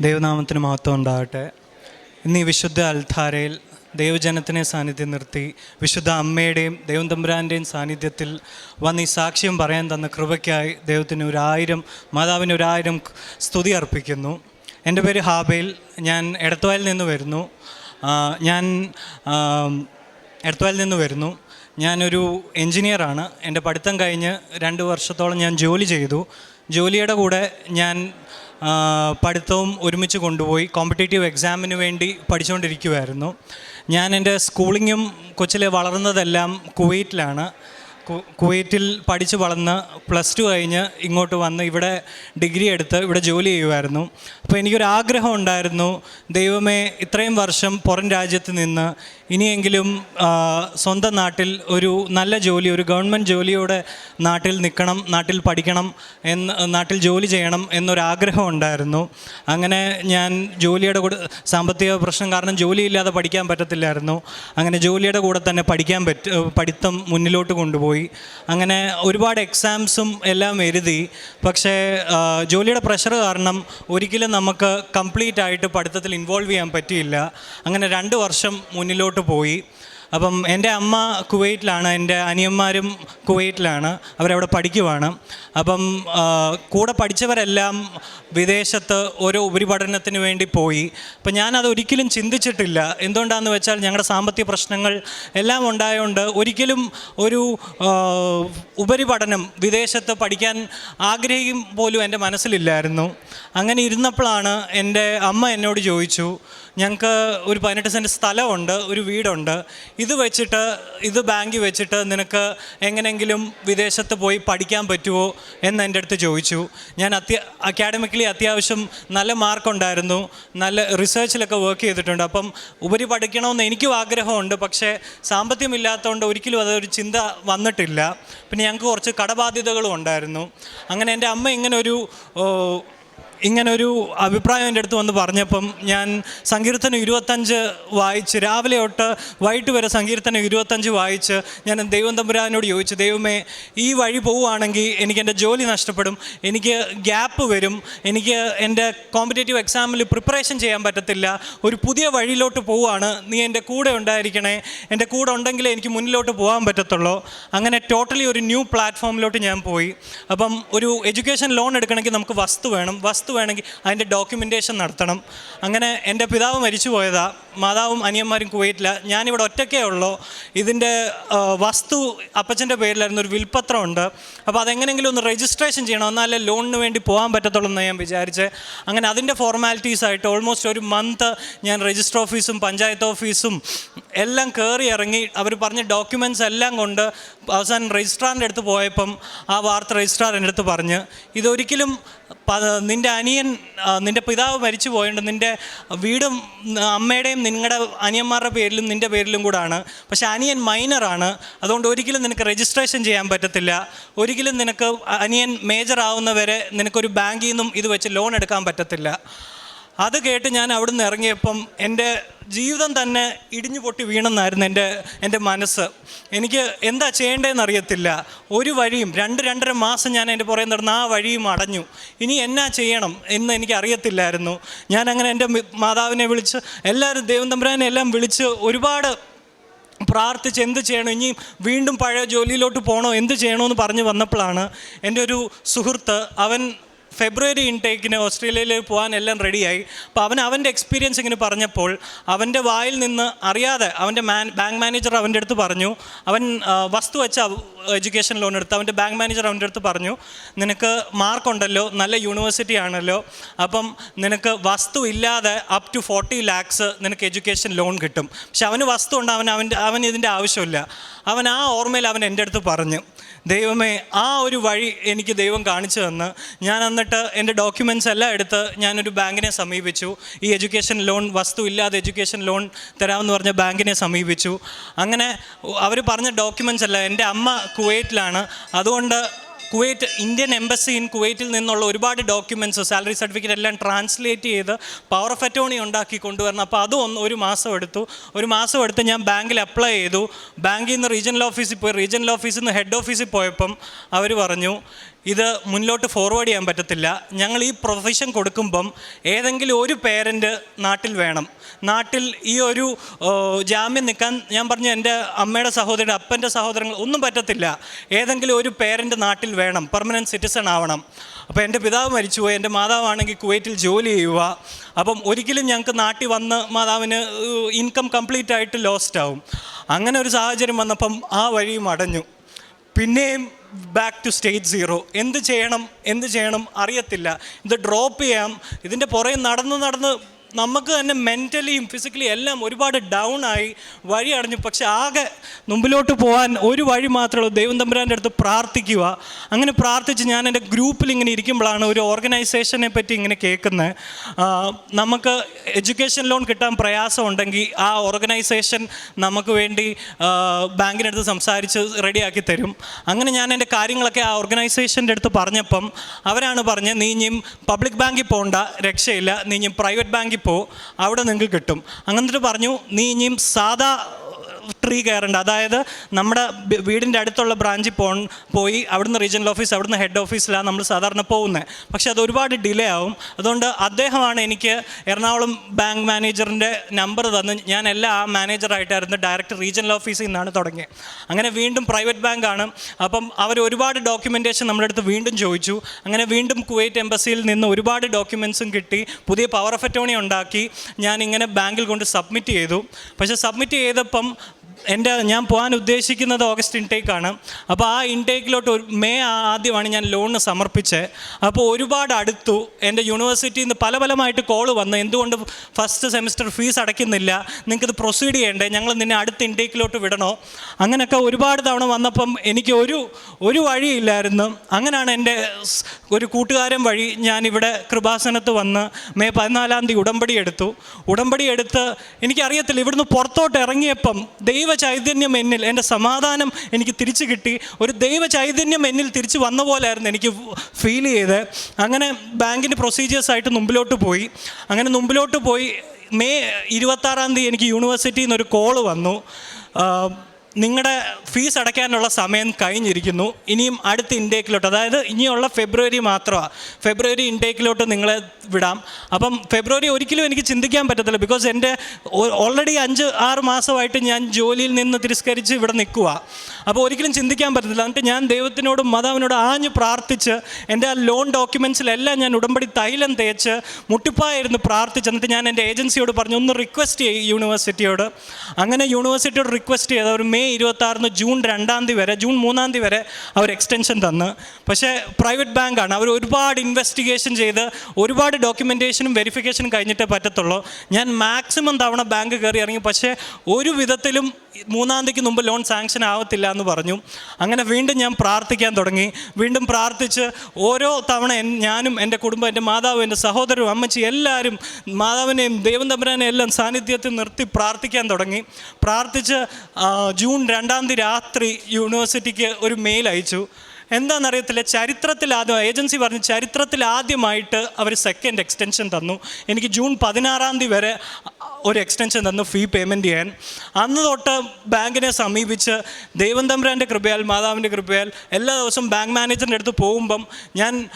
ദൈവനാമത്തിന് മഹത്വം ഉണ്ടാകട്ടെ. ഇന്ന് ഈ വിശുദ്ധ അൽധാരയിൽ ദൈവജനത്തിനെ സാന്നിധ്യം നിർത്തി വിശുദ്ധ അമ്മയുടെയും ദൈവം തമ്പുരാന്റെയും സാന്നിധ്യത്തിൽ വന്ന് ഈ സാക്ഷ്യം പറയാൻ തന്ന കൃപയ്ക്കായി ദൈവത്തിന് ഒരായിരം മാതാവിന് ഒരായിരം സ്തുതി അർപ്പിക്കുന്നു. എന്റെ പേര് ഹാബേൽ ഞാൻ എടത്തുവായിൽ നിന്ന് വരുന്നു. ഞാൻ എടത്തുവായിൽ നിന്ന് വരുന്നു. ഞാനൊരു എൻജിനീയറാണ്. എന്റെ പഠിത്തം കഴിഞ്ഞ് രണ്ട് വർഷത്തോളം ഞാൻ ജോലി ചെയ്തു. ജോലിയുടെ കൂടെ ഞാൻ പഠിത്തവും ഒരുമിച്ച് കൊണ്ടുപോയി കോമ്പറ്റേറ്റീവ് എക്സാമിന് വേണ്ടി പഠിച്ചുകൊണ്ടിരിക്കുമായിരുന്നു ഞാൻ എന്റെ സ്കൂളിങ്ങും കൊച്ചിലെ വളർന്നതെല്ലാം കുവൈറ്റിലാണ്. കുവൈറ്റിൽ പഠിച്ചു വളർന്ന് പ്ലസ് ടു കഴിഞ്ഞ് ഇങ്ങോട്ട് വന്ന് ഇവിടെ ഡിഗ്രി എടുത്ത് ഇവിടെ ജോലി ചെയ്യുമായിരുന്നു. അപ്പോൾ എനിക്കൊരു ആഗ്രഹം ഉണ്ടായിരുന്നു ദൈവമേ ഇത്രയും വർഷം പുറം രാജ്യത്ത് നിന്ന് ഇനിയെങ്കിലും സ്വന്തം നാട്ടിൽ ഒരു നല്ല ജോലി ഒരു ഗവൺമെന്റ് ജോലിയോടെ നാട്ടിൽ നിൽക്കണം നാട്ടിൽ പഠിക്കണം എന്ന് നാട്ടിൽ ജോലി ചെയ്യണം എന്നൊരാഗ്രഹം ഉണ്ടായിരുന്നു. അങ്ങനെ ഞാൻ ജോലിയുടെ കൂടെ സാമ്പത്തിക പ്രശ്നം കാരണം ജോലിയില്ലാതെ പഠിക്കാൻ പറ്റത്തില്ലായിരുന്നു. അങ്ങനെ ജോലിയുടെ കൂടെ തന്നെ പഠിക്കാൻ പറ്റ പഠിത്തം മുന്നിലോട്ട് കൊണ്ടുപോയി. അങ്ങനെ ഒരുപാട് എക്സാംസും എല്ലാം എഴുതി. പക്ഷേ ജോലിയുടെ പ്രഷർ കാരണം ഒരിക്കലും നമുക്ക് കംപ്ലീറ്റ് ആയിട്ട് പഠിത്തത്തിൽ ഇൻവോൾവ് ചെയ്യാൻ പറ്റിയില്ല. അങ്ങനെ രണ്ട് വർഷം മുന്നിലോട്ട് പോയി. അപ്പം എന്റെ അമ്മ കുവൈറ്റിലാണ് എന്റെ അനിയന്മാരും കുവൈറ്റിലാണ് അവരവിടെ പഠിക്കുവാണ്. അപ്പം കൂടെ പഠിച്ചവരെല്ലാം വിദേശത്ത് ഓരോ ഉപരിപഠനത്തിന് വേണ്ടി പോയി. അപ്പം ഞാനത് ഒരിക്കലും ചിന്തിച്ചിട്ടില്ല. എന്തുകൊണ്ടാണെന്ന് വെച്ചാൽ ഞങ്ങളുടെ സാമ്പത്തിക പ്രശ്നങ്ങൾ എല്ലാം ഉണ്ടായതുകൊണ്ട് ഒരിക്കലും ഒരു ഉപരിപഠനം വിദേശത്ത് പഠിക്കാൻ ആഗ്രഹിക്കും പോലും എന്റെ മനസ്സിലില്ലായിരുന്നു. അങ്ങനെ ഇരുന്നപ്പോഴാണ് എന്റെ അമ്മ എന്നോട് ചോദിച്ചു ഞങ്ങൾക്ക് ഒരു പതിനെട്ട് സെന്റ് സ്ഥലമുണ്ട് ഒരു വീടുണ്ട്. ഇത് വെച്ചിട്ട് ഇത് ബാങ്കിൽ വെച്ചിട്ട് നിനക്ക് എങ്ങനെയെങ്കിലും വിദേശത്ത് പോയി പഠിക്കാൻ പറ്റുമോ എന്ന് എന്റെ അടുത്ത് ചോദിച്ചു. ഞാൻ അത്യ അക്കാഡമിക്കലി അത്യാവശ്യം നല്ല മാർക്കുണ്ടായിരുന്നു. നല്ല റിസർച്ചിലൊക്കെ വർക്ക് ചെയ്തിട്ടുണ്ട്. അപ്പം ഉപരി പഠിക്കണമെന്ന് എനിക്കും ആഗ്രഹമുണ്ട്. പക്ഷേ സാമ്പത്തികമില്ലാത്തതുകൊണ്ട് ഒരിക്കലും അതൊരു ചിന്ത വന്നിട്ടില്ല. പിന്നെ ഞങ്ങൾക്ക് കുറച്ച് കടബാധ്യതകളും ഉണ്ടായിരുന്നു. അങ്ങനെ എന്റെ അമ്മ ഇങ്ങനെ ഒരു ഇങ്ങനൊരു അഭിപ്രായം എന്റെ അടുത്ത് വന്ന് പറഞ്ഞപ്പം ഞാൻ സങ്കീർത്തനം ഇരുപത്തഞ്ച് വായിച്ച് രാവിലെ തൊട്ട് വൈകിട്ട് വരെ സങ്കീർത്തനം ഇരുപത്തഞ്ച് വായിച്ച് ഞാൻ ദൈവം തമ്പുരാനോട് ചോദിച്ചു ദൈവമേ ഈ വഴി പോവുകയാണെങ്കിൽ എനിക്ക് എന്റെ ജോലി നഷ്ടപ്പെടും എനിക്ക് ഗ്യാപ്പ് വരും എനിക്ക് എന്റെ കോമ്പറ്റേറ്റീവ് എക്സാമിൽ പ്രിപ്പറേഷൻ ചെയ്യാൻ പറ്റത്തില്ല ഒരു പുതിയ വഴിയിലോട്ട് പോവുകയാണ് നീ എന്റെ കൂടെ ഉണ്ടായിരിക്കണേ എന്റെ കൂടെ ഉണ്ടെങ്കിലേ എനിക്ക് മുന്നിലോട്ട് പോകാൻ പറ്റത്തുള്ളൂ. അങ്ങനെ ടോട്ടലി ഒരു ന്യൂ പ്ലാറ്റ്ഫോമിലോട്ട് ഞാൻ പോയി. അപ്പം ഒരു എഡ്യൂക്കേഷൻ ലോൺ എടുക്കണമെങ്കിൽ നമുക്ക് വസ്തു വേണം വസ്തു വേണമെങ്കിൽ അതിന്റെ ഡോക്യുമെന്റേഷൻ നടത്തണം. അങ്ങനെ എന്റെ പിതാവ് മരിച്ചു പോയതാ മാതാവും അനിയന്മാരും കുവൈറ്റില്ല ഞാനിവിടെ ഒറ്റക്കേ ഉള്ളൂ. ഇതിന്റെ വസ്തു അപ്പച്ചന്റെ പേരിലായിരുന്നു ഒരു വിൽപ്പത്രമുണ്ട് അപ്പോൾ അതെങ്ങനെയെങ്കിലും ഒന്ന് രജിസ്ട്രേഷൻ ചെയ്യണം. എന്നാലേ ലോണിന് വേണ്ടി പോകാൻ പറ്റത്തുള്ളൂ എന്ന് ഞാൻ വിചാരിച്ച്. അങ്ങനെ അതിന്റെ ഫോർമാലിറ്റീസ് ആയിട്ട് ഓൾമോസ്റ്റ് ഒരു മന്ത് ഞാൻ രജിസ്റ്റർ ഓഫീസും പഞ്ചായത്ത് ഓഫീസും എല്ലാം കയറി ഇറങ്ങി. അവർ പറഞ്ഞ ഡോക്യുമെന്റ്സ് എല്ലാം കൊണ്ട് അവസാനം രജിസ്ട്രാറിന്റെ അടുത്ത് പോയപ്പം ആ വാർത്ത രജിസ്ട്രാർ എന്റെ അടുത്ത് പറഞ്ഞ്. ഇതൊരിക്കലും നിന്റെ അനിയൻ നിന്റെ പിതാവ് മരിച്ചു പോയിട്ടുണ്ട് നിന്റെ വീടും അമ്മയുടെയും നിങ്ങളുടെ അനിയന്മാരുടെ പേരിലും നിന്റെ പേരിലും കൂടാണ്. പക്ഷേ അനിയൻ മൈനറാണ് അതുകൊണ്ട് ഒരിക്കലും നിനക്ക് രജിസ്ട്രേഷൻ ചെയ്യാൻ പറ്റത്തില്ല. ഒരിക്കലും നിനക്ക് അനിയൻ മേജർ ആവുന്നവരെ നിനക്കൊരു ബാങ്കിൽ നിന്നും ഇത് വെച്ച് ലോൺ എടുക്കാൻ പറ്റത്തില്ല. അത് കേട്ട് ഞാൻ അവിടുന്ന് ഇറങ്ങിയപ്പം എന്റെ ജീവിതം തന്നെ ഇടിഞ്ഞു പൊട്ടി വീണെന്നായിരുന്നു എന്റെ എന്റെ മനസ്സ്. എനിക്ക് എന്താ ചെയ്യേണ്ടതെന്ന് അറിയത്തില്ല ഒരു വഴിയും രണ്ട് രണ്ടര മാസം ഞാൻ എന്റെ പുറകെ നടന്ന് ആ വഴിയും അടഞ്ഞു. ഇനി എന്നാ ചെയ്യണം എന്ന് എനിക്ക് അറിയത്തില്ലായിരുന്നു. ഞാൻ അങ്ങനെ എന്റെ മാതാവിനെ വിളിച്ച് എല്ലാവരും ദൈവം തമ്പുരാനെ എല്ലാം വിളിച്ച് ഒരുപാട് പ്രാർത്ഥിച്ച് എന്ത് ചെയ്യണം ഇനി വീണ്ടും പഴയ ജോലിയിലോട്ട് പോകണോ എന്ത് ചെയ്യണമെന്ന് പറഞ്ഞ് വന്നപ്പോഴാണ് എന്റെ ഒരു സുഹൃത്ത് അവൻ ഫെബ്രുവരി ഇൻടേക്കിന് ഓസ്ട്രേലിയയിൽ പോകാൻ എല്ലാം റെഡിയായി അപ്പോൾ അവൻ അവന്റെ എക്സ്പീരിയൻസ് ഇങ്ങനെ പറഞ്ഞപ്പോൾ അവന്റെ വായിൽ നിന്ന് അറിയാതെ അവന്റെ മാൻ ബാങ്ക് മാനേജർ അവന്റെ അടുത്ത് പറഞ്ഞു അവൻ വസ്തു വെച്ച എഡ്യൂക്കേഷൻ ലോൺ എടുത്ത് അവന്റെ ബാങ്ക് മാനേജർ അവന്റെ അടുത്ത് പറഞ്ഞു നിനക്ക് മാർക്കുണ്ടല്ലോ നല്ല യൂണിവേഴ്സിറ്റി ആണല്ലോ അപ്പം നിനക്ക് വസ്തു ഇല്ലാതെ അപ് ടു ഫോർട്ടി ലാക്സ് നിനക്ക് എഡ്യൂക്കേഷൻ ലോൺ കിട്ടും. പക്ഷെ അവന് വസ്തു ഉണ്ട് അവൻ അവന്റെ അവൻ ഇതിന്റെ ആവശ്യമില്ല. അവൻ ആ ഓർമ്മയിൽ അവൻ എന്റെ അടുത്ത് പറഞ്ഞു. ദൈവമേ ആ ഒരു വഴി എനിക്ക് ദൈവം കാണിച്ചു തന്ന്. ഞാൻ എന്നിട്ട് എന്റെ ഡോക്യുമെന്റ്സ് എല്ലാം എടുത്ത് ഞാനൊരു ബാങ്കിനെ സമീപിച്ചു. ഈ എഡ്യൂക്കേഷൻ ലോൺ വസ്തു ഇല്ലാതെ എഡ്യൂക്കേഷൻ ലോൺ തരാമെന്ന് പറഞ്ഞ ബാങ്കിനെ സമീപിച്ചു. അങ്ങനെ അവർ പറഞ്ഞ ഡോക്യുമെന്റ്സ് അല്ല എന്റെ അമ്മ കുവൈറ്റിലാണ്. അതുകൊണ്ട് കുവൈറ്റ് ഇന്ത്യൻ എംബസി ഇൻ കുവൈറ്റിൽ നിന്നുള്ള ഒരുപാട് ഡോക്യുമെന്റ്സ് സാലറി സർട്ടിഫിക്കറ്റ് എല്ലാം ട്രാൻസ്ലേറ്റ് ചെയ്ത് പവർ ഓഫ് അറ്റോണി ഉണ്ടാക്കി കൊണ്ടുവരണം. അപ്പോൾ അതും ഒന്ന് ഒരു മാസം എടുത്തു. ഒരു മാസം എടുത്ത് ഞാൻ ബാങ്കിൽ അപ്ലൈ ചെയ്തു. ബാങ്കിൽ നിന്ന് റീജിയണൽ ഓഫീസിൽ പോയി. റീജിയണൽ ഓഫീസിൽ നിന്ന് ഹെഡ് ഓഫീസിൽ പോയപ്പം അവർ പറഞ്ഞു ഇത് മുന്നോട്ട് ഫോർവേഡ് ചെയ്യാൻ പറ്റത്തില്ല. ഞങ്ങൾ ഈ പ്രൊഫഷൻ കൊടുക്കുമ്പം ഏതെങ്കിലും ഒരു പേരന്റ് നാട്ടിൽ വേണം. നാട്ടിൽ ഈ ഒരു ജാമ്യം നിൽക്കാൻ ഞാൻ പറഞ്ഞു എന്റെ അമ്മയുടെ സഹോദരൻ അപ്പന്റെ സഹോദരങ്ങൾ ഒന്നും പറ്റത്തില്ല. ഏതെങ്കിലും ഒരു പേരന്റ് നാട്ടിൽ വേണം പെർമനന്റ് സിറ്റിസൺ ആവണം. അപ്പോൾ എന്റെ പിതാവ് മരിച്ചുപോയി എന്റെ മാതാവാണെങ്കിൽ കുവൈറ്റിൽ ജോലി ചെയ്യുക. അപ്പം ഒരിക്കലും ഞങ്ങൾക്ക് നാട്ടിൽ വന്ന് മാതാവിന് ഇൻകം കംപ്ലീറ്റ് ആയിട്ട് ലോസ്റ്റ് ആവും. അങ്ങനെ ഒരു സാഹചര്യം വന്നപ്പം ആ വഴിയും അടഞ്ഞു. പിന്നെയും ബാക്ക് ടു സ്റ്റേറ്റ് സീറോ എന്ത് ചെയ്യണം? എന്ത് ചെയ്യണം? അറിയത്തില്ല. ഇത് ഡ്രോപ്പ് ചെയ്യാം. ഇതിന്റെ പുറകെ നടന്ന് നടന്ന് നമുക്ക് തന്നെ മെന്റലിയും ഫിസിക്കലി എല്ലാം ഒരുപാട് ഡൗൺ ആയി വഴി അടഞ്ഞു. പക്ഷെ ആകെ മുമ്പിലോട്ട് പോകാൻ ഒരു വഴി മാത്രമേ ഉള്ളൂ. ദൈവം തമ്പുരാന്റെ അടുത്ത് പ്രാർത്ഥിക്കുക. അങ്ങനെ പ്രാർത്ഥിച്ച് ഞാൻ എന്റെ ഗ്രൂപ്പിൽ ഇങ്ങനെ ഇരിക്കുമ്പോഴാണ് ഒരു ഓർഗനൈസേഷനെ പറ്റി ഇങ്ങനെ കേൾക്കുന്നത്. നമുക്ക് എഡ്യൂക്കേഷൻ ലോൺ കിട്ടാൻ പ്രയാസമുണ്ടെങ്കിൽ ആ ഓർഗനൈസേഷൻ നമുക്ക് വേണ്ടി ബാങ്കിനടുത്ത് സംസാരിച്ച് റെഡിയാക്കി തരും. അങ്ങനെ ഞാൻ എന്റെ കാര്യങ്ങളൊക്കെ ആ ഓർഗനൈസേഷന്റെ അടുത്ത് പറഞ്ഞപ്പം അവരാണ് പറഞ്ഞത് നീ ഇനിയും പബ്ലിക് ബാങ്കിൽ പോകണ്ട രക്ഷയില്ല. നീ ഇനിയും പ്രൈവറ്റ് ബാങ്കിൽ പോ അവിടെ നിങ്ങൾക്ക് കിട്ടും. അങ്ങനത്തെ പറഞ്ഞു നീ ഇനിയും സാധാ ട്രീ കയറേണ്ട അതായത് നമ്മുടെ വീടിന്റെ അടുത്തുള്ള ബ്രാഞ്ചിൽ പോ പോയി അവിടുന്ന് റീജിയണൽ ഓഫീസ് അവിടുന്ന് ഹെഡ് ഓഫീസിലാണ് നമ്മൾ സാധാരണ പോകുന്നത് പക്ഷേ അത് ഒരുപാട് ഡിലേ ആവും. അതുകൊണ്ട് അദ്ദേഹമാണ് എനിക്ക് എറണാകുളം ബാങ്ക് മാനേജറിന്റെ നമ്പർ തന്ന് ഞാൻ എല്ലാ ആ മാനേജറായിട്ടായിരുന്നു ഡയറക്റ്റ് റീജിയണൽ ഓഫീസിൽ നിന്നാണ് തുടങ്ങിയത് അങ്ങനെ വീണ്ടും പ്രൈവറ്റ് ബാങ്കാണ് അപ്പം അവർ ഒരുപാട് ഡോക്യുമെന്റേഷൻ നമ്മുടെ അടുത്ത് വീണ്ടും ചോദിച്ചു. അങ്ങനെ വീണ്ടും കുവൈറ്റ് എംബസിയിൽ നിന്ന് ഒരുപാട് ഡോക്യുമെൻസും കിട്ടി. പുതിയ പവർ ഓഫ് അറ്റോണി ഉണ്ടാക്കി. ഞാൻ ഇങ്ങനെ ബാങ്കിൽ കൊണ്ട് സബ്മിറ്റ് ചെയ്തു. പക്ഷേ സബ്മിറ്റ് ചെയ്തപ്പം എന്റെ ഞാൻ പോകാൻ ഉദ്ദേശിക്കുന്നത് ഓഗസ്റ്റ് ഇൻടേക്കാണ് അപ്പോൾ ആ ഇൻടേക്കിലോട്ട് ഒരു മെയ് ആദ്യമാണ് ഞാൻ ലോണിന് സമർപ്പിച്ചത് അപ്പോൾ ഒരുപാട് അടുത്തു. എന്റെ യൂണിവേഴ്സിറ്റിയിൽ നിന്ന് പല പലമായിട്ട് കോൾ വന്നു. എന്തുകൊണ്ട് ഫസ്റ്റ് സെമിസ്റ്റർ ഫീസ് അടയ്ക്കുന്നില്ല? നിങ്ങൾക്കിത് പ്രൊസീഡ് ചെയ്യേണ്ടേ? ഞങ്ങൾ നിന്നെ അടുത്ത ഇൻടേക്കിലോട്ട് വിടണോ? അങ്ങനെയൊക്കെ ഒരുപാട് തവണ വന്നപ്പം എനിക്ക് ഒരു ഒരു വഴിയില്ലായിരുന്നു. അങ്ങനെയാണ് എന്റെ ഒരു കൂട്ടുകാരൻ വഴി ഞാൻ ഇവിടെ കൃപാസനത്ത് വന്ന് മെയ് പതിനാലാം തീയതി ഉടമ്പടി എടുത്തു. ഉടമ്പടി എടുത്ത് എനിക്കറിയത്തില്ല. ഇവിടുന്ന് പുറത്തോട്ട് ഇറങ്ങിയപ്പം ദൈവ ചൈതന്യം എന്നിൽ എന്റെ സമാധാനം എനിക്ക് തിരിച്ചു കിട്ടി. ഒരു ദൈവ ചൈതന്യം എന്നിൽ തിരിച്ചു വന്ന പോലെയായിരുന്നു എനിക്ക് ഫീൽ ചെയ്ത് അങ്ങനെ ബാങ്കിന്റെ പ്രൊസീജിയേഴ്സായിട്ട് മുമ്പിലോട്ട് പോയി. അങ്ങനെ മുമ്പിലോട്ട് പോയി. മെയ് ഇരുപത്താറാം തീയതി എനിക്ക് യൂണിവേഴ്സിറ്റിയിൽ നിന്ന് ഒരു കോൾ വന്നു. നിങ്ങളുടെ ഫീസ് അടയ്ക്കാനുള്ള സമയം കഴിഞ്ഞിരിക്കുന്നു. ഇനിയും അടുത്ത ഇൻടേക്കിലോട്ട് അതായത് ഇനിയുള്ള ഫെബ്രുവരി മാത്രമാണ് ഫെബ്രുവരി ഇൻടേക്കിലോട്ട് നിങ്ങളെ വിടാം. അപ്പം ഫെബ്രുവരി ഒരിക്കലും എനിക്ക് ചിന്തിക്കാൻ പറ്റത്തില്ല ബിക്കോസ് എന്റെ ഓൾറെഡി അഞ്ച് ആറ് മാസമായിട്ട് ഞാൻ ജോലിയിൽ നിന്ന് തിരസ്കരിച്ച് ഇവിടെ നിൽക്കുക അപ്പോൾ ഒരിക്കലും ചിന്തിക്കാൻ പറ്റത്തില്ല. എന്നിട്ട് ഞാൻ ദൈവത്തിനോടും മാതാവിനോടും ആഞ്ഞ് പ്രാർത്ഥിച്ച് എന്റെ ആ ലോൺ ഡോക്യുമെൻസിലെല്ലാം ഞാൻ ഉടമ്പടി തൈലം തേച്ച് മുട്ടിപ്പായിരുന്നു പ്രാർത്ഥിച്ച്. എന്നിട്ട് ഞാൻ എന്റെ ഏജൻസിയോട് പറഞ്ഞു ഒന്ന് റിക്വസ്റ്റ് ചെയ്യും യൂണിവേഴ്സിറ്റിയോട്. അങ്ങനെ യൂണിവേഴ്സിറ്റിയോട് റിക്വസ്റ്റ് ചെയ്ത് അവർ മെയ് ഇരുപത്താറിന് ജൂൺ രണ്ടാം തീയതി വരെ ജൂൺ മൂന്നാം തീയതി വരെ അവർ എക്സ്റ്റൻഷൻ തന്ന്. പക്ഷേ പ്രൈവറ്റ് ബാങ്കാണ് അവർ ഒരുപാട് ഇൻവെസ്റ്റിഗേഷൻ ചെയ്ത് ഒരുപാട് ഡോക്യുമെന്റേഷനും വെരിഫിക്കേഷനും കഴിഞ്ഞിട്ടേ പറ്റത്തുള്ളൂ. ഞാൻ മാക്സിമം തവണ ബാങ്ക് കയറി ഇറങ്ങി. പക്ഷേ ഒരു വിധത്തിലും മൂന്നാം തീയതിക്ക് മുമ്പ് ലോൺ സാങ്ഷൻ ആവത്തില്ല എന്ന് പറഞ്ഞു. അങ്ങനെ വീണ്ടും ഞാൻ പ്രാർത്ഥിക്കാൻ തുടങ്ങി. വീണ്ടും പ്രാർത്ഥിച്ച് ഓരോ തവണ ഞാനും എന്റെ കുടുംബം എന്റെ മാതാവും എന്റെ സഹോദരവും അമ്മച്ചി എല്ലാവരും മാതാവിനെയും ദൈവം തമ്പുരാനെയും എല്ലാം സാന്നിധ്യത്തിൽ നിർത്തി പ്രാർത്ഥിക്കാൻ തുടങ്ങി. പ്രാർത്ഥിച്ച് ജൂൺ രണ്ടാം തീയതി രാത്രി യൂണിവേഴ്സിറ്റിക്ക് ഒരു മെയിൽ അയച്ചു. എന്താണെന്നറിയത്തില്ല ചരിത്രത്തിൽ ആദ്യം ഏജൻസി പറഞ്ഞു ചരിത്രത്തിൽ ആദ്യമായിട്ട് അവർ സെക്കൻഡ് എക്സ്റ്റൻഷൻ തന്നു. എനിക്ക് ജൂൺ പതിനാറാം തീയതി വരെ ഒരു എക്സ്റ്റൻഷൻ തന്നു ഫീ പേയ്മെന്റ് ചെയ്യാൻ. അന്ന് തൊട്ട് ബാങ്കിനെ സമീപിച്ച് ദൈവം തമ്പുരാന്റെ കൃപയാൽ മാതാവിന്റെ കൃപയാൽ എല്ലാ ദിവസവും ബാങ്ക് മാനേജറിന്റെ അടുത്ത് പോകുമ്പം ഞാൻ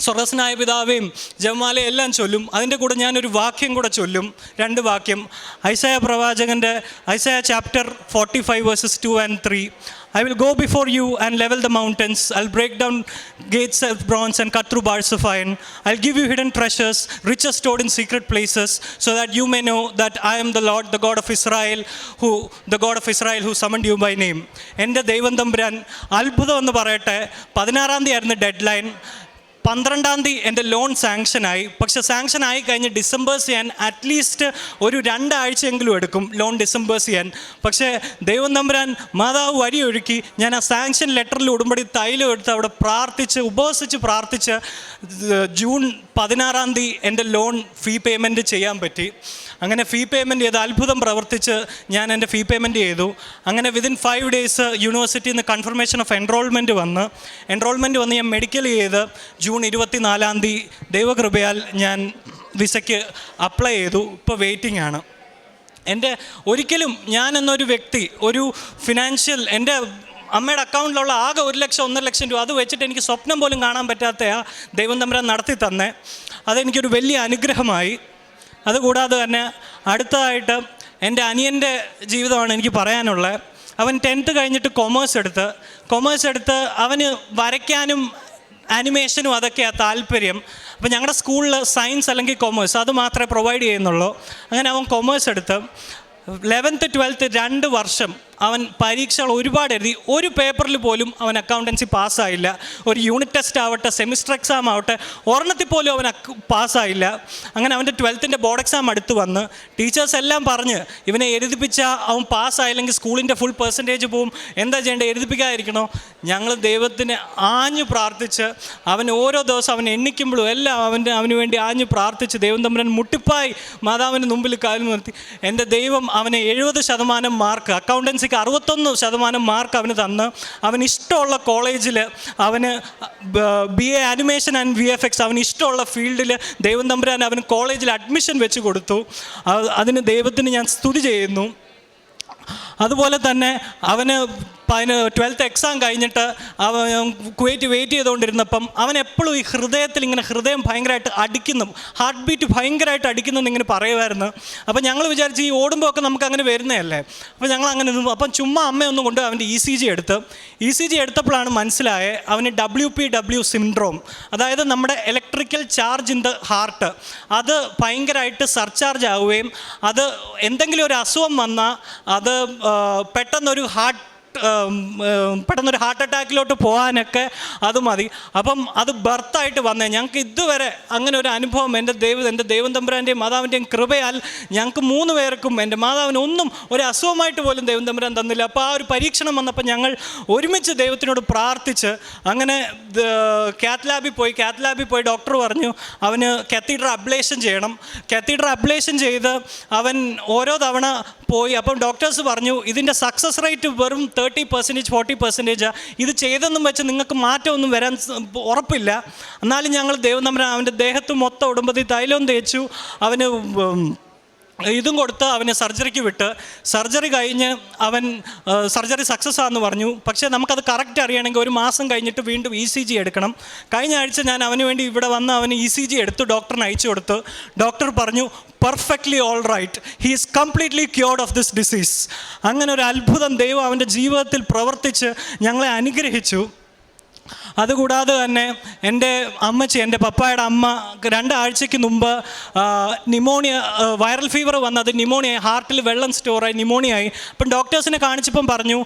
സ്വർഗസ്നായ പിതാവേയും ജമാലെ എല്ലാം ചൊല്ലും. അതിന്റെ കൂടെ ഞാനൊരു വാക്യം കൂടെ ചൊല്ലും. രണ്ട് വാക്യം. ഐസയ പ്രവാചകന്റെ Isaiah chapter forty five verses two and three I will go before you and level the mountains I break down gates of bronze and cut through of iron I give you hidden treasures riches stored in secret places so that you may know that I am the Lord the God of Israel who the God of Israel who summon you by name എന്റെ ദൈവം തമ്പുരാൻ അത്ഭുതം എന്ന് പറയട്ടെ. പതിനാറാം തീയതി ആയിരുന്നു dead line പന്ത്രണ്ടാം തീയതി എന്റെ ലോൺ സാങ്ഷനായി പക്ഷെ സാങ്ഷൻ ആയി കഴിഞ്ഞ് ഡിസംബേഴ്സ് ചെയ്യാൻ അറ്റ്ലീസ്റ്റ് ഒരു രണ്ടാഴ്ചയെങ്കിലും എടുക്കും ലോൺ ഡിസംബേഴ്സ് ചെയ്യാൻ. പക്ഷേ ദൈവം തമ്പുരാൻ മാതാവ് വഴിയൊഴുക്കി ഞാൻ ആ സാങ്ഷൻ ലെറ്ററിൽ ഉടുമ്പടി തൈലം എടുത്ത് അവിടെ പ്രാർത്ഥിച്ച് ഉപവസിച്ച് പ്രാർത്ഥിച്ച് ജൂൺ പതിനാറാം തീയതി എന്റെ ലോൺ ഫീ പേയ്മെന്റ് ചെയ്യാൻ പറ്റി. അങ്ങനെ ഫീ പേയ്മെന്റ് ചെയ്ത് അത്ഭുതം പ്രവർത്തിച്ച് ഞാൻ എന്റെ ഫീ പേയ്മെന്റ് ചെയ്തു. അങ്ങനെ വിതിൻ ഫൈവ് ഡേയ്സ് യൂണിവേഴ്സിറ്റിയിൽ നിന്ന് കൺഫർമേഷൻ ഓഫ് എൻറോൾമെന്റ് വന്ന്. എൻറോൾമെന്റ് വന്ന് ഞാൻ മെഡിക്കൽ ചെയ്ത് ജൂൺ ഇരുപത്തി നാലാം തീയതി ദൈവകൃപയാൽ ഞാൻ വിസയ്ക്ക് അപ്ലൈ ചെയ്തു. ഇപ്പോൾ വെയിറ്റിംഗ് ആണ്. എന്റെ ഒരിക്കലും ഞാൻ എന്നൊരു വ്യക്തി ഒരു ഫിനാൻഷ്യൽ എന്റെ അമ്മയുടെ അക്കൗണ്ടിലുള്ള ആകെ ഒരു ലക്ഷം ഒന്നര ലക്ഷം രൂപ അത് വെച്ചിട്ട് എനിക്ക് സ്വപ്നം പോലും കാണാൻ പറ്റാത്ത ദൈവം തമ്പുരാൻ നടത്തി തന്നെ അതെനിക്കൊരു വലിയ അനുഗ്രഹമായി. അതുകൂടാതെ തന്നെ അടുത്തതായിട്ട് എന്റെ അനിയന്റെ ജീവിതമാണ് എനിക്ക് പറയാനുള്ളത്. അവൻ ടെൻത്ത് കഴിഞ്ഞിട്ട് കൊമേഴ്സ് എടുത്ത്. കൊമേഴ്സ് എടുത്ത് അവന് വരയ്ക്കാനും ആനിമേഷനും അതൊക്കെയാണ് താല്പര്യം. അപ്പോൾ ഞങ്ങളുടെ സ്കൂളിൽ സയൻസ് അല്ലെങ്കിൽ കൊമേഴ്സ് അത് മാത്രമേ പ്രൊവൈഡ് ചെയ്യുന്നുള്ളൂ. അങ്ങനെ അവൻ കൊമേഴ്സ് എടുത്ത്. ലെവൻത്ത് ട്വൽത്ത് രണ്ട് വർഷം അവൻ പരീക്ഷകൾ ഒരുപാട് എഴുതി. ഒരു പേപ്പറിൽ പോലും അവൻ അക്കൗണ്ടൻസി പാസ്സായില്ല ഒരു യൂണിറ്റ് ടെസ്റ്റ് ആവട്ടെ സെമിസ്റ്റർ എക്സാം ആവട്ടെ ഒരെണ്ണത്തിൽ പോലും അവൻ പാസ്സായില്ല അങ്ങനെ അവന്റെ ട്വൽത്തിന്റെ ബോർഡ് എക്സാം അടുത്ത് വന്ന് ടീച്ചേഴ്സ് എല്ലാം പറഞ്ഞ് ഇവനെ എഴുതിപ്പിച്ച അവൻ പാസ്സായില്ലെങ്കിൽ സ്കൂളിന്റെ ഫുൾ പെർസെന്റേജ് പോവും. എന്താ ചെയ്യേണ്ടത്? എഴുതിപ്പിക്കാതിരിക്കണോ? ഞങ്ങൾ ദൈവത്തിന് ആഞ്ഞു പ്രാർത്ഥിച്ച് അവൻ ഓരോ ദിവസം അവൻ എണ്ണിക്കുമ്പോഴും എല്ലാം അവന്റെ അവന് വേണ്ടി ആഞ്ഞു പ്രാർത്ഥിച്ച് ദൈവം തമ്പുരൻ മുട്ടിപ്പായി മാതാവിന്റെ മുമ്പിൽ കാലം നിർത്തി. എന്റെ ദൈവം അവനെ എഴുപത് ശതമാനം മാർക്ക് അക്കൗണ്ടൻസിക്ക് അറുപത്തൊന്ന് ശതമാനം മാർക്ക് അവന് തന്ന്. അവൻ ഇഷ്ടമുള്ള കോളേജിൽ അവന് B A animation and V F X അവന് ഇഷ്ടമുള്ള ഫീൽഡിൽ ദൈവം തമ്പുരാൻ അവന് കോളേജിൽ അഡ്മിഷൻ വെച്ച് കൊടുത്തു. അത് അതിന് ദൈവത്തിന് ഞാൻ സ്തുതി ചെയ്യുന്നു. അതുപോലെ തന്നെ അവന് പതിന് ട്വൽത്ത് എക്സാം കഴിഞ്ഞിട്ട് അവൻ കുവൈറ്റ് വെയിറ്റ് ചെയ്തുകൊണ്ടിരുന്നപ്പം അവൻ എപ്പോഴും ഈ ഹൃദയത്തിൽ ഇങ്ങനെ ഹൃദയം ഭയങ്കരമായിട്ട് അടിക്കുന്നു. ഹാർട്ട് ബീറ്റ് ഭയങ്കരമായിട്ട് അടിക്കുന്നു ഇങ്ങനെ പറയുമായിരുന്നു. അപ്പം ഞങ്ങൾ വിചാരിച്ച് ഈ ഓടുമ്പോൾ ഒക്കെ നമുക്ക് അങ്ങനെ വരുന്നതല്ലേ? അപ്പോൾ ഞങ്ങൾ അങ്ങനെ നിന്നു. അപ്പം ചുമ്മാ അമ്മയൊന്നും കൊണ്ട് അവന്റെ ഇ സി ജി എടുത്ത്. ഇ സി ജി എടുത്തപ്പോഴാണ് മനസ്സിലായത് അവന് ഡബ്ല്യു പി ഡബ്ല്യു സിൻഡ്രോം അതായത് നമ്മുടെ electrical charge in the heart അത് ഭയങ്കരമായിട്ട് സർചാർജ് ആവുകയും അത് എന്തെങ്കിലും ഒരു അസുഖം വന്നാൽ അത് പെട്ടെന്നൊരു ഹാർട്ട് പെട്ടെന്നൊരു ഹാർട്ട് അറ്റാക്കിലോട്ട് പോകാനൊക്കെ അത് മതി. അപ്പം അത് ബർത്തായിട്ട് വന്നേ. ഞങ്ങൾക്ക് ഇതുവരെ അങ്ങനെ ഒരു അനുഭവം എന്റെ ദൈവം എന്റെ ദൈവം തമ്പുരാന്റെയും മാതാവിന്റെയും കൃപയാൽ ഞങ്ങൾക്ക് മൂന്ന് പേർക്കും എന്റെ മാതാവിന് ഒന്നും ഒരു അസുഖമായിട്ട് പോലും ദൈവം തമ്പുരാൻ തന്നില്ല. അപ്പോൾ ആ ഒരു പരീക്ഷണം വന്നപ്പോൾ ഞങ്ങൾ ഒരുമിച്ച് ദൈവത്തിനോട് പ്രാർത്ഥിച്ച് അങ്ങനെ കാത്ലാബിൽ പോയി. കാത്ലാബിൽ പോയി ഡോക്ടർ പറഞ്ഞു അവന് കത്തീഡ്ര അബ്ലേഷൻ ചെയ്യണം. കത്തീഡ്ര അബ്ലേഷൻ ചെയ്ത് അവൻ ഓരോ തവണ പോയി. അപ്പം ഡോക്ടേഴ്സ് പറഞ്ഞു ഇതിന്റെ സക്സസ് റേറ്റ് വെറും പെർസെന്റേജ് ഫോർട്ടി പെർസെന്റേജ് ഇത് ചെയ്തെന്നും വെച്ച് നിങ്ങൾക്ക് മാറ്റമൊന്നും വരാൻ ഉറപ്പില്ല. എന്നാലും ഞങ്ങൾ ദൈവം നമ്മുടെ അവന്റെ ദേഹത്ത് മൊത്തം ഉടുമ്പതി തൈലവും തേച്ചു അവന് ഇതും കൊടുത്ത് അവനെ സർജറിക്ക് വിട്ട് സർജറി കഴിഞ്ഞ് അവൻ സർജറി സക്സസ് ആണെന്ന് പറഞ്ഞു. പക്ഷേ നമുക്കത് കറക്റ്റ് അറിയണമെങ്കിൽ ഒരു മാസം കഴിഞ്ഞിട്ട് വീണ്ടും ഇ സി ജി എടുക്കണം. കഴിഞ്ഞ ആഴ്ച ഞാൻ അവന് വേണ്ടി ഇവിടെ വന്ന് അവന് ഇ സി ജി എടുത്ത് ഡോക്ടറിന് അയച്ചു കൊടുത്ത് ഡോക്ടർ പറഞ്ഞു perfectly all right he's completely cured of this disease അങ്ങനെ ഒരു അത്ഭുതം ദൈവം അവന്റെ ജീവിതത്തിൽ പ്രവർത്തിച്ച് ഞങ്ങളെ അനുഗ്രഹിച്ചു. അതുകൂടാതെ തന്നെ എന്റെ അമ്മച്ചി എന്റെ പപ്പായുടെ അമ്മ രണ്ടാഴ്ചയ്ക്ക് മുമ്പ് ന്യൂമോണിയ വൈറൽ ഫീവർ വന്നത് നിമോണിയ ഹാർട്ടിൽ വെള്ളം സ്റ്റോറായി ന്യൂമോണിയായി അപ്പം ഡോക്ടേഴ്സിനെ കാണിച്ചപ്പം പറഞ്ഞു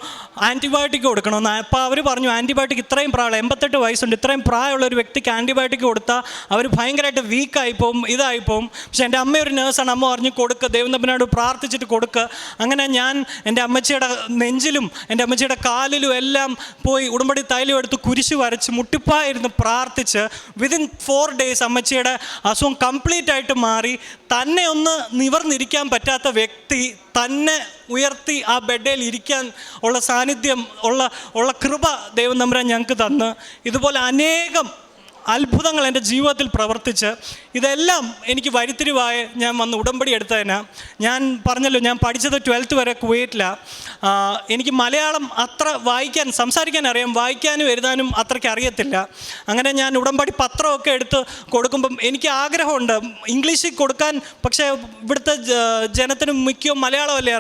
ആന്റിബയോട്ടിക് കൊടുക്കണമെന്ന്. അപ്പോൾ അവർ പറഞ്ഞു ആന്റിബയോട്ടിക് ഇത്രയും പ്രായം എൺപത്തെട്ട് വയസ്സുണ്ട് ഇത്രയും പ്രായമുള്ള ഒരു വ്യക്തിക്ക് ആന്റിബയോട്ടിക് കൊടുത്താൽ അവർ ഭയങ്കരമായിട്ട് വീക്കായി പോകും ഇതായി പോകും പക്ഷേ എന്റെ അമ്മ ഒരു നേഴ്സാണ് അമ്മ പറഞ്ഞു കൊടുക്കുക ദൈവനപ്പനോട് പ്രാർത്ഥിച്ചിട്ട് കൊടുക്കുക അങ്ങനെ ഞാൻ എന്റെ അമ്മച്ചിയുടെ നെഞ്ചിലും എന്റെ അമ്മച്ചിയുടെ കാലിലും എല്ലാം പോയി ഉടമ്പടി തൈലം എടുത്ത് കുരിശ് വരച്ച് മുട്ടിപ്പായിരുന്ന് പ്രാർത്ഥിച്ച്. വിതിൻ ഫോർ ഡേയ്സ് അമ്മച്ചിയുടെ അസുഖം കംപ്ലീറ്റ് ആയിട്ട് മാറി. തന്നെ ഒന്ന് നിവർന്നിരിക്കാൻ പറ്റാത്ത വ്യക്തി തന്നെ ഉയർത്തി ആ ബെഡിൽ ഇരിക്കാൻ ഉള്ള സാന്നിധ്യം ഉള്ള ഉള്ള കൃപ ദൈവം നമ്പരാൻ ഞങ്ങൾക്ക് തന്ന്. ഇതുപോലെ അനേകം അത്ഭുതങ്ങൾ എന്റെ ജീവിതത്തിൽ പ്രവർത്തിച്ച് ഇതെല്ലാം എനിക്ക് വരിത്തിരിവായ ഞാൻ വന്ന് ഉടമ്പടി എടുത്തതിന്. ഞാൻ പറഞ്ഞല്ലോ ഞാൻ പഠിച്ചത് ട്വൽത്ത് വരെ കുവൈറ്റിലാണ് എനിക്ക് മലയാളം അത്ര വായിക്കാൻ സംസാരിക്കാൻ അറിയാം. വായിക്കാനും എഴുതാനും അത്രയ്ക്ക് അറിയത്തില്ല. അങ്ങനെ ഞാൻ ഉടമ്പടി പത്രമൊക്കെ എടുത്ത് കൊടുക്കുമ്പം എനിക്ക് ആഗ്രഹമുണ്ട്. ഇംഗ്ലീഷിൽ കൊടുക്കാൻ പക്ഷേ ഇവിടുത്തെ ജനത്തിന് മിക്കവും മലയാളമല്ലേ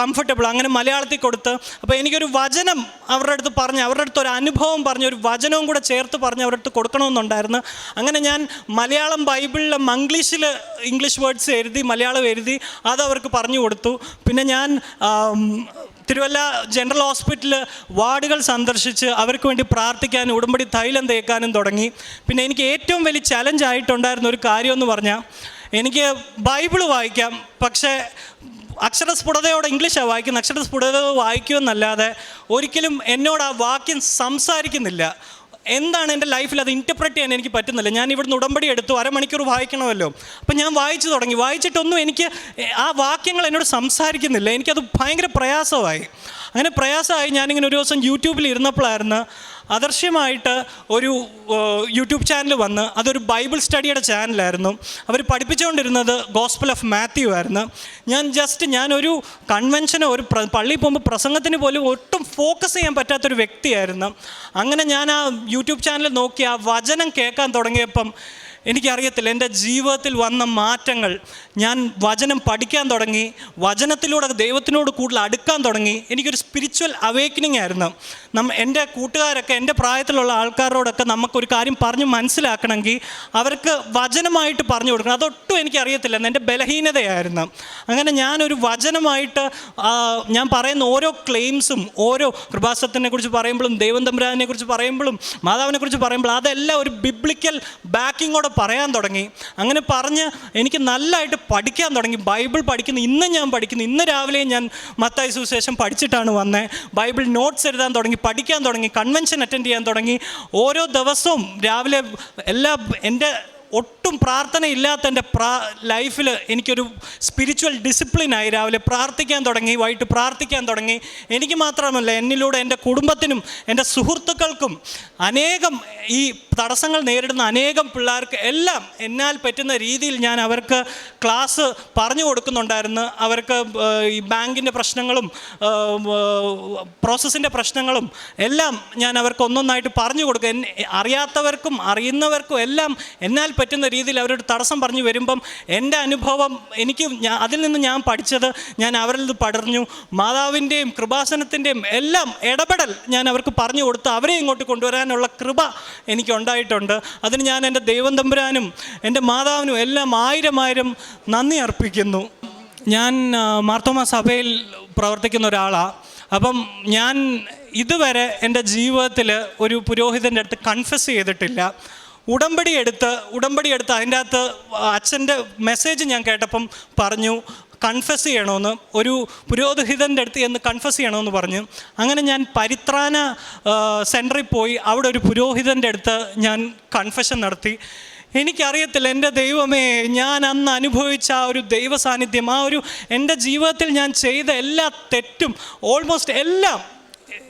കംഫർട്ടബിൾ അങ്ങനെ മലയാളത്തിൽ കൊടുത്ത് അപ്പോൾ എനിക്കൊരു വചനം അവരുടെ അടുത്ത് പറഞ്ഞ് അവരുടെ അടുത്ത് ഒരു അനുഭവം പറഞ്ഞ് ഒരു വചനവും കൂടെ ചേർത്ത് പറഞ്ഞ് അവരുടെ അടുത്ത് കൊടുക്കണമെന്നുണ്ടായിരുന്നു അങ്ങനെ ഞാൻ മലയാളം ബൈബിളിലെ മംഗ്ലീഷിൽ ഇംഗ്ലീഷ് വേർഡ്സ് എഴുതി മലയാളം എഴുതി അതവർക്ക് പറഞ്ഞു കൊടുത്തു. പിന്നെ ഞാൻ തിരുവല്ല ജനറൽ ഹോസ്പിറ്റലിൽ വാർഡുകൾ സന്ദർശിച്ച് അവർക്ക് വേണ്ടി പ്രാർത്ഥിക്കാനും ഉടമ്പടി തൈലം തേക്കാനും തുടങ്ങി. പിന്നെ എനിക്ക് ഏറ്റവും വലിയ ചലഞ്ച് ആയിട്ടുണ്ടായിരുന്ന ഒരു കാര്യമെന്ന് പറഞ്ഞാൽ എനിക്ക് ബൈബിൾ വായിക്കാം പക്ഷേ അക്ഷരസ്ഫുടതയോടെ ഇംഗ്ലീഷാണ് വായിക്കുന്നത്. അക്ഷരസ്ഫുടത വായിക്കുമെന്നല്ലാതെ ഒരിക്കലും എന്നോട് ആ വാക്യം സംസാരിക്കുന്നില്ല. എന്താണ് എന്റെ ലൈഫിൽ അത് ഇന്റർപ്രറ്റ് ചെയ്യാൻ എനിക്ക് പറ്റുന്നില്ല? ഞാൻ ഇവിടുന്ന് ഉടമ്പടി എടുത്തു അരമണിക്കൂർ വായിക്കണമല്ലോ. അപ്പം ഞാൻ വായിച്ചു തുടങ്ങി. വായിച്ചിട്ടൊന്നും എനിക്ക് ആ വാക്യങ്ങൾ എന്നോട് സംസാരിക്കുന്നില്ല. എനിക്കത് ഭയങ്കര പ്രയാസമായി. അങ്ങനെ പ്രയാസമായി ഞാനിങ്ങനെ ഒരു ദിവസം യൂട്യൂബിൽ ഇരുന്നപ്പോഴായിരുന്നു അദർശ്യമായിട്ട് ഒരു യൂട്യൂബ് ചാനൽ വന്ന് അതൊരു ബൈബിൾ സ്റ്റഡിയുടെ ചാനലായിരുന്നു. അവർ പഠിപ്പിച്ചുകൊണ്ടിരുന്നത് ഗോസ്പൽ ഓഫ് മാത്യു ആയിരുന്നു. ഞാൻ ജസ്റ്റ് ഞാനൊരു കൺവെൻഷനോ ഒരു പള്ളി പള്ളിയിൽ പോകുമ്പോൾ പ്രസംഗത്തിന് പോലും ഒട്ടും ഫോക്കസ് ചെയ്യാൻ പറ്റാത്തൊരു വ്യക്തിയായിരുന്നു. അങ്ങനെ ഞാൻ ആ യൂട്യൂബ് ചാനൽ നോക്കി ആ വചനം കേൾക്കാൻ തുടങ്ങിയപ്പം എനിക്കറിയത്തില്ല. എന്റെ ജീവിതത്തിൽ വന്ന മാറ്റങ്ങൾ. ഞാൻ വചനം പഠിക്കാൻ തുടങ്ങി. വചനത്തിലൂടെ ദൈവത്തിനോട് കൂടുതൽ അടുക്കാൻ തുടങ്ങി. എനിക്കൊരു സ്പിരിച്വൽ അവേക്കനിങ് ആയിരുന്നു. നമ്മ എന്റെ കൂട്ടുകാരൊക്കെ എന്റെ പ്രായത്തിലുള്ള ആൾക്കാരോടൊക്കെ നമുക്കൊരു കാര്യം പറഞ്ഞ് മനസ്സിലാക്കണമെങ്കിൽ അവർക്ക് വചനമായിട്ട് പറഞ്ഞു കൊടുക്കണം. അതൊട്ടും എനിക്കറിയത്തില്ല. എന്റെ ബലഹീനതയായിരുന്നു. അങ്ങനെ ഞാനൊരു വചനമായിട്ട് ഞാൻ പറയുന്ന ഓരോ ക്ലെയിംസും ഓരോ കൃപാസത്തിനെ കുറിച്ച് പറയുമ്പോഴും ദൈവം തമ്പുരാനെ കുറിച്ച് പറയുമ്പോഴും മാതാവിനെ കുറിച്ച് പറയുമ്പോഴും അതെല്ലാം ഒരു ബിബ്ലിക്കൽ ബാക്കിങ്ങോടെ പറയാൻ തുടങ്ങി. അങ്ങനെ പറഞ്ഞ് എനിക്ക് നല്ലതായിട്ട് പഠിക്കാൻ തുടങ്ങി. ബൈബിൾ പഠിക്കുന്നു. ഇന്ന് ഞാൻ പഠിക്കുന്നു. ഇന്ന് രാവിലെ ഞാൻ മത്തായി സുവിശേഷം പഠിച്ചിട്ടാണ് വന്നത് ബൈബിൾ നോട്ട്സ് എഴുതാൻ തുടങ്ങി പഠിക്കാൻ തുടങ്ങി കൺവെൻഷൻ അറ്റൻഡ് ചെയ്യാൻ തുടങ്ങി. ഓരോ ദിവസവും രാവിലെ എല്ലാ എന്റെ ഒട്ടും പ്രാർത്ഥനയില്ലാത്ത എന്റെ പ്രാ ലൈഫിൽ എനിക്കൊരു സ്പിരിച്വൽ ഡിസിപ്ലിനായി രാവിലെ പ്രാർത്ഥിക്കാൻ തുടങ്ങി വൈകിട്ട് പ്രാർത്ഥിക്കാൻ തുടങ്ങി. എനിക്ക് മാത്രമല്ല എന്നിലൂടെ എന്റെ കുടുംബത്തിനും എന്റെ സുഹൃത്തുക്കൾക്കും അനേകം ഈ തടസ്സങ്ങൾ നേരിടുന്ന അനേകം പിള്ളേർക്ക് എല്ലാം എന്നാൽ പറ്റുന്ന രീതിയിൽ ഞാൻ അവർക്ക് ക്ലാസ് പറഞ്ഞു കൊടുക്കുന്നുണ്ടായിരുന്നു. അവർക്ക് ഈ ബാങ്കിന്റെ പ്രശ്നങ്ങളും പ്രോസസ്സിന്റെ പ്രശ്നങ്ങളും എല്ലാം ഞാൻ അവർക്ക് ഒന്നൊന്നായിട്ട് പറഞ്ഞു കൊടുക്കും. അറിയാത്തവർക്കും അറിയുന്നവർക്കും എല്ലാം എന്നാൽ പറ്റുന്ന രീതിയിൽ അവരോട് തടസ്സം പറഞ്ഞു വരുമ്പം എന്റെ അനുഭവം എനിക്ക് അതിൽ നിന്ന് ഞാൻ പഠിച്ചത് ഞാൻ അവരിൽ നിന്ന് പടർന്നു. മാതാവിന്റെയും കൃപാസനത്തിന്റെയും എല്ലാം ഇടപെടൽ ഞാൻ അവർക്ക് പറഞ്ഞു കൊടുത്ത് അവരെ ഇങ്ങോട്ട് കൊണ്ടുവരാനുള്ള കൃപ എനിക്കുണ്ടായിട്ടുണ്ട് അതിന് ഞാൻ എന്റെ ദൈവം തമ്പുരാനും എന്റെ മാതാവിനും എല്ലാം ആയിരം ആയിരം നന്ദി അർപ്പിക്കുന്നു. ഞാൻ മാർത്തോമ സഭയിൽ പ്രവർത്തിക്കുന്ന ഒരാളാണ് അപ്പം ഞാൻ ഇതുവരെ എന്റെ ജീവിതത്തിൽ ഒരു പുരോഹിതന്റെ അടുത്ത് കൺഫസ് ചെയ്തിട്ടില്ല. ഉടമ്പടി എടുത്ത് ഉടമ്പടി എടുത്ത് അതിന്റെ അകത്ത് അച്ഛന്റെ മെസ്സേജ് ഞാൻ കേട്ടപ്പം പറഞ്ഞു കൺഫസ് ചെയ്യണമെന്ന് ഒരു പുരോഹിതന്റെ അടുത്ത് എന്ന് കൺഫസ് ചെയ്യണമെന്ന് പറഞ്ഞു. അങ്ങനെ ഞാൻ പരിത്രാന സെന്ററിൽ പോയി. അവിടെ ഒരു പുരോഹിതന്റെ അടുത്ത് ഞാൻ കൺഫഷൻ നടത്തി. എനിക്കറിയത്തില്ല എന്റെ ദൈവമേ ഞാൻ അന്ന് അനുഭവിച്ച ആ ഒരു ദൈവ സാന്നിധ്യം ആ ഒരു എന്റെ ജീവിതത്തിൽ ഞാൻ ചെയ്ത എല്ലാ തെറ്റും ഓൾമോസ്റ്റ് എല്ലാം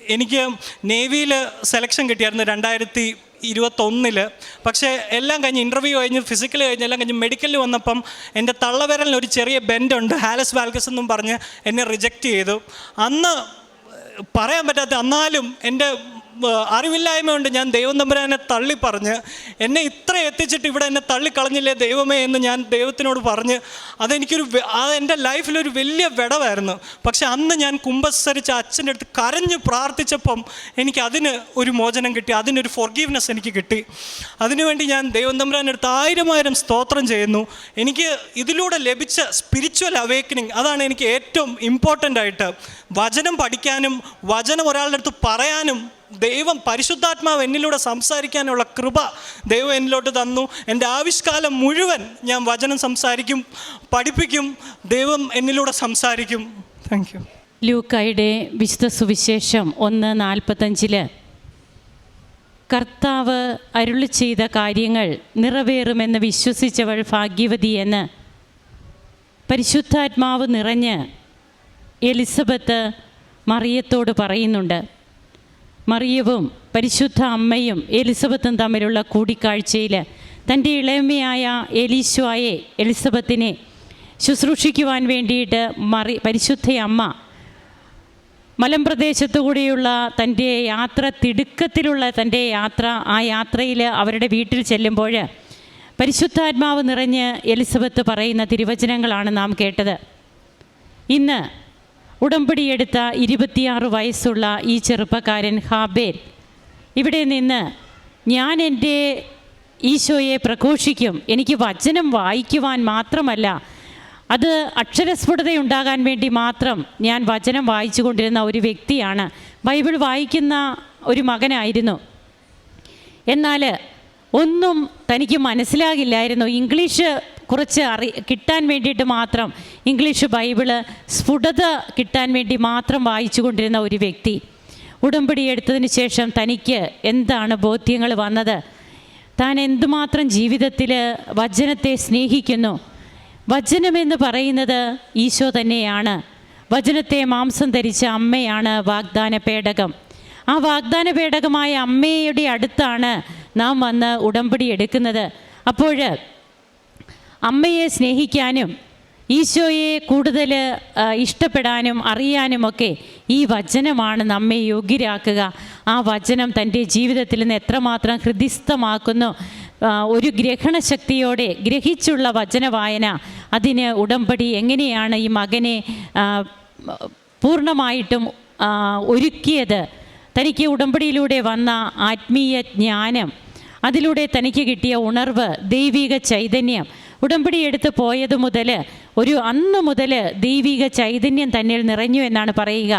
എനിക്ക് നേവിയിൽ സെലക്ഷൻ കിട്ടിയായിരുന്നു രണ്ടായിരത്തി ഇരുപത്തൊന്നിൽ. പക്ഷേ എല്ലാം കഴിഞ്ഞ് ഇന്റർവ്യൂ കഴിഞ്ഞ് ഫിസിക്കൽ കഴിഞ്ഞ് എല്ലാം കഴിഞ്ഞ് മെഡിക്കലിൽ വന്നപ്പം എന്റെ തള്ളവിരലിന് ഒരു ചെറിയ ബെൻഡുണ്ട് ഹാലസ് വാൽക്കസ് എന്നും പറഞ്ഞ് എന്നെ റിജക്റ്റ് ചെയ്തു. അന്ന് പറയാൻ പറ്റാത്ത എന്നാലും എന്റെ അറിവില്ലായ്മ കൊണ്ട് ഞാൻ ദൈവം തമ്പുരാനെ തള്ളി പറഞ്ഞ് എന്നെ ഇത്ര എത്തിച്ചിട്ട് ഇവിടെ എന്നെ തള്ളിക്കളഞ്ഞില്ലേ ദൈവമേ എന്ന് ഞാൻ ദൈവത്തിനോട് പറഞ്ഞ് അതെനിക്കൊരു അത് എന്റെ ലൈഫിലൊരു വലിയ വിടവായിരുന്നു. പക്ഷെ അന്ന് ഞാൻ കുമ്പസരിച്ച് അച്ഛന്റെ അടുത്ത് കരഞ്ഞ് പ്രാർത്ഥിച്ചപ്പം എനിക്ക് അതിന് ഒരു മോചനം കിട്ടി അതിനൊരു ഫോർഗീവ്നെസ് എനിക്ക് കിട്ടി. അതിനുവേണ്ടി ഞാൻ ദൈവം തമ്പുരാനടുത്ത് ആയിരം ആയിരം സ്തോത്രം ചെയ്യുന്നു. എനിക്ക് ഇതിലൂടെ ലഭിച്ച സ്പിരിച്വൽ അവേക്കനിങ് അതാണ് എനിക്ക് ഏറ്റവും ഇമ്പോർട്ടന്റ് ആയിട്ട്. വചനം പഠിക്കാനും വചനം ഒരാളുടെ അടുത്ത് പറയാനും ദൈവം പരിശുദ്ധാത്മാവ് എന്നിലൂടെ സംസാരിക്കാനുള്ള കൃപ ദൈവം എന്നിലോട്ട് തന്നു. എന്റെ ആവിഷ്കാലം മുഴുവൻ ഞാൻ വചനം സംസാരിക്കും പഠിപ്പിക്കും ദൈവം എന്നിലൂടെ സംസാരിക്കും. താങ്ക് യു ലൂക്കായുടെ വിശുദ്ധ സുവിശേഷം ഒന്ന് നാൽപ്പത്തഞ്ചിൽ. കർത്താവ് അരുളി ചെയ്ത കാര്യങ്ങൾ നിറവേറുമെന്ന് വിശ്വസിച്ചവൾ ഭാഗ്യവതി എന്ന് പരിശുദ്ധാത്മാവ് നിറഞ്ഞ് എലിസബത്ത് മറിയത്തോട് പറയുന്നുണ്ട്. മറിയവും പരിശുദ്ധ അമ്മയും എലിസബത്തും തമ്മിലുള്ള കൂടിക്കാഴ്ചയിൽ തന്റെ ഇളയമ്മയായ എലീശോയെ എലിസബത്തിനെ ശുശ്രൂഷിക്കുവാൻ വേണ്ടിയിട്ട് മറി പരിശുദ്ധ അമ്മ മലമ്പ്രദേശത്തുകൂടിയുള്ള തന്റെ യാത്ര തിടുക്കത്തിലുള്ള തന്റെ യാത്ര ആ യാത്രയിൽ അവരുടെ വീട്ടിൽ ചെല്ലുമ്പോൾ പരിശുദ്ധാത്മാവ് നിറഞ്ഞ് എലിസബത്ത് പറയുന്ന തിരുവചനങ്ങളാണ് നാം കേട്ടത്. ഇന്ന് ഉടമ്പടിയെടുത്ത ഇരുപത്തിയാറ് വയസ്സുള്ള ഈ ചെറുപ്പക്കാരൻ ഹാബേൽ ഇവിടെ നിന്ന് ഞാൻ എന്റെ ഈശോയെ പ്രഘോഷിക്കും എനിക്ക് വചനം വായിക്കുവാൻ മാത്രമല്ല അത് അക്ഷരസ്ഫുടതയുണ്ടാകാൻ വേണ്ടി മാത്രം ഞാൻ വചനം വായിച്ചു കൊണ്ടിരുന്ന ഒരു വ്യക്തിയാണ്. ബൈബിൾ വായിക്കുന്ന ഒരു മകനായിരുന്നു. എന്നാൽ ഒന്നും തനിക്ക് മനസ്സിലാകില്ലായിരുന്നു. ഇംഗ്ലീഷ് കുറച്ച് അറി കിട്ടാൻ വേണ്ടിയിട്ട് മാത്രം ഇംഗ്ലീഷ് ബൈബിൾ സ്ഫുടത കിട്ടാൻ വേണ്ടി മാത്രം വായിച്ചു കൊണ്ടിരുന്ന ഒരു വ്യക്തി ഉടമ്പടി എടുത്തതിന് ശേഷം തനിക്ക് എന്താണ് ബോധ്യങ്ങൾ വന്നത്? താൻ എന്തുമാത്രം ജീവിതത്തിൽ വചനത്തെ സ്നേഹിക്കുന്നു? വചനമെന്ന് പറയുന്നത് ഈശോ തന്നെയാണ്. വചനത്തെ മാംസം ധരിച്ച അമ്മയാണ് വാഗ്ദാന പേടകം. ആ വാഗ്ദാന പേടകമായ അമ്മയുടെ അടുത്താണ് നാം വന്ന് ഉടമ്പടി എടുക്കുന്നത്. അപ്പോൾ അമ്മയെ സ്നേഹിക്കാനും ഈശോയെ കൂടുതൽ ഇഷ്ടപ്പെടാനും അറിയാനുമൊക്കെ ഈ വചനമാണ് നമ്മെ യോഗ്യരാക്കുക. ആ വചനം തന്റെ ജീവിതത്തിൽ നിന്ന് എത്രമാത്രം ഹൃദിസ്ഥമാക്കുന്നു. ഒരു ഗ്രഹണശക്തിയോടെ ഗ്രഹിച്ചുള്ള വചന വായന അതിന് ഉടമ്പടി എങ്ങനെയാണ് ഈ മകനെ പൂർണമായിട്ടും ഒരുക്കിയത്. തനിക്ക് ഉടമ്പടിയിലൂടെ വന്ന ആത്മീയ ജ്ഞാനം അതിലൂടെ തനിക്ക് കിട്ടിയ ഉണർവ് ദൈവിക ചൈതന്യം ഉടമ്പടി എടുത്ത് പോയത് മുതൽ ഒരു അന്ന് മുതൽ ദൈവിക ചൈതന്യം തന്നിൽ നിറഞ്ഞു എന്നാണ് പറയുക.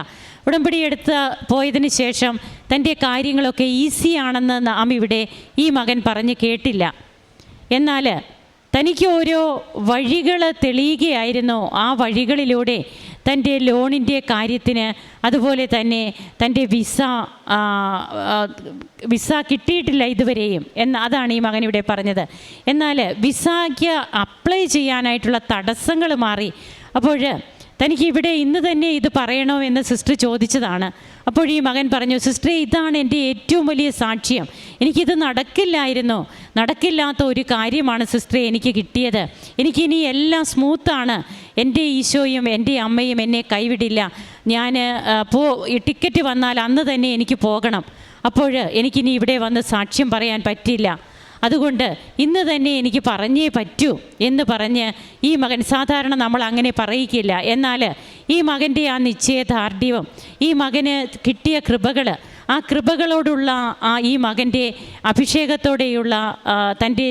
ഉടമ്പടി എടുത്ത് പോയതിന് ശേഷം തന്റെ കാര്യങ്ങളൊക്കെ ഈസിയാണെന്ന് നാം ഇവിടെ ഈ മകൻ പറഞ്ഞ് കേട്ടില്ല. എന്നാൽ തനിക്ക് ഓരോ വഴികൾ തെളിയുകയായിരുന്നു. ആ വഴികളിലൂടെ തന്റെ ലോണിന്റെ കാര്യത്തിന് അതുപോലെ തന്നെ തന്റെ വിസ വിസ കിട്ടിയിട്ടില്ല ഇതുവരെയും എന്ന് അതാണ് ഈ മകൻ ഇവിടെ പറഞ്ഞത്. എന്നാൽ വിസയ്ക്ക് അപ്ലൈ ചെയ്യാനായിട്ടുള്ള തടസ്സങ്ങൾ മാറി. അപ്പോൾ തനിക്ക് ഇവിടെ ഇന്ന് തന്നെ ഇത് പറയണോ എന്ന് സിസ്റ്റർ ചോദിച്ചതാണ്. അപ്പോൾ ഈ മകൻ പറഞ്ഞു സിസ്റ്ററെ ഇതാണ് എന്റെ ഏറ്റവും വലിയ സാക്ഷ്യം. എനിക്കിത് നടക്കില്ലായിരുന്നു. നടക്കില്ലാത്ത ഒരു കാര്യമാണ് സിസ്റ്ററെ എനിക്ക് കിട്ടിയത്. എനിക്കിനി എല്ലാം സ്മൂത്താണ്. എന്റെ ഈശോയും എന്റെ അമ്മയും എന്നെ കൈവിടില്ല. ഞാൻ പോ ടിക്കറ്റ് വന്നാൽ അന്ന് തന്നെ എനിക്ക് പോകണം. അപ്പോൾ എനിക്കിനി ഇവിടെ വന്ന് സാക്ഷ്യം പറയാൻ പറ്റില്ല. അതുകൊണ്ട് ഇന്ന് തന്നെ എനിക്ക് പറഞ്ഞേ പറ്റൂ എന്ന് പറഞ്ഞ് ഈ മകൻ സാധാരണ നമ്മൾ അങ്ങനെ പറയിക്കില്ല. എന്നാൽ ഈ മകന്റെ ആ നിശ്ചയദാർഢ്യവും ഈ മകന് കിട്ടിയ കൃപകൾ ആ കൃപകളോടുള്ള ആ ഈ മകന്റെ അഭിഷേകത്തോടെയുള്ള തന്റെ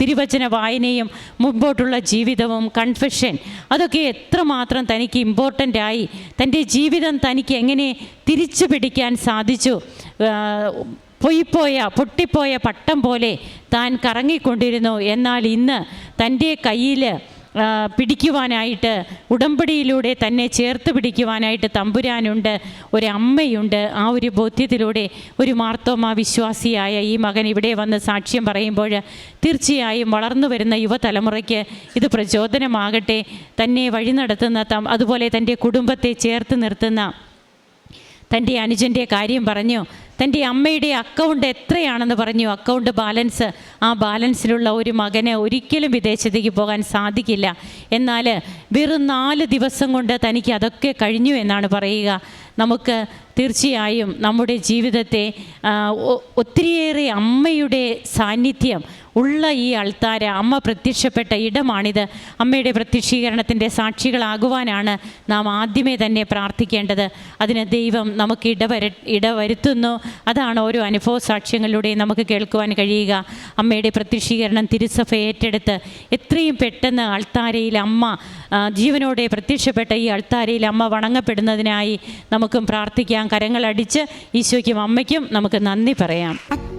തിരുവചന വായനയും മുമ്പോട്ടുള്ള ജീവിതവും കൺഫെഷൻ അതൊക്കെ എത്രമാത്രം തനിക്ക് ഇമ്പോർട്ടന്റ് ആയി തന്റെ ജീവിതം തനിക്ക് എങ്ങനെ തിരിച്ചു പിടിക്കാൻ സാധിച്ചു പൊയ്പോയ പൊട്ടിപ്പോയ പട്ടം പോലെ താൻ കറങ്ങിക്കൊണ്ടിരുന്നു. എന്നാൽ ഇന്ന് തന്റെ കയ്യിൽ പിടിക്കുവാനായിട്ട് ഉടമ്പടിയിലൂടെ തന്നെ ചേർത്ത് പിടിക്കുവാനായിട്ട് തമ്പുരാനുണ്ട് അമ്മയുണ്ട് ആ ഒരു ബോധ്യത്തിലൂടെ ഒരു മാർത്തോമ വിശ്വാസിയായ ഈ മകൻ ഇവിടെ വന്ന് സാക്ഷ്യം പറയുമ്പോൾ തീർച്ചയായും വളർന്നു വരുന്ന യുവതലമുറയ്ക്ക് ഇത് പ്രചോദനമാകട്ടെ. തന്നെ വഴി നടത്തുന്ന അതുപോലെ തന്റെ കുടുംബത്തെ ചേർത്ത് നിർത്തുന്ന തന്റെ അനുജന്റെ കാര്യം പറഞ്ഞു. തന്റെ അമ്മയുടെ അക്കൗണ്ട് എത്രയാണെന്ന് പറഞ്ഞു. അക്കൗണ്ട് ബാലൻസ് ആ ബാലൻസിലുള്ള ഒരു മകന് ഒരിക്കലും വിദേശത്തേക്ക് പോകാൻ സാധിക്കില്ല. എന്നാൽ വെറും നാല് ദിവസം കൊണ്ട് തനിക്ക് അതൊക്കെ കഴിഞ്ഞു എന്നാണ് പറയുക. നമുക്ക് തീർച്ചയായും നമ്മുടെ ജീവിതത്തെ ഒത്തിരിയേറെ അമ്മയുടെ സാന്നിധ്യം ഉള്ള ഈ അൾത്താര അമ്മ പ്രത്യക്ഷപ്പെട്ട ഇടമാണിത്. അമ്മയുടെ പ്രത്യക്ഷീകരണത്തിന്റെ സാക്ഷികളാകുവാനാണ് നാം ആദ്യമേ തന്നെ പ്രാർത്ഥിക്കേണ്ടത്. അതിന് ദൈവം നമുക്ക് ഇടവര ഇടവരുത്തുന്നു. അതാണ് ഓരോ അനുഭവ സാക്ഷ്യങ്ങളിലൂടെയും നമുക്ക് കേൾക്കുവാൻ കഴിയുക. അമ്മയുടെ പ്രത്യക്ഷീകരണം തിരുസഭ ഏറ്റെടുത്ത് എത്രയും പെട്ടെന്ന് അൾത്താരയിൽ അമ്മ ജീവനോടെ പ്രത്യക്ഷപ്പെട്ട ഈ അൾത്താരയിൽ അമ്മ വണങ്ങപ്പെടുന്നതിനായി നമുക്കും പ്രാർത്ഥിക്കാം. കരങ്ങളടിച്ച് ഈശോയ്ക്കും അമ്മയ്ക്കും നമുക്ക് നന്ദി പറയാം.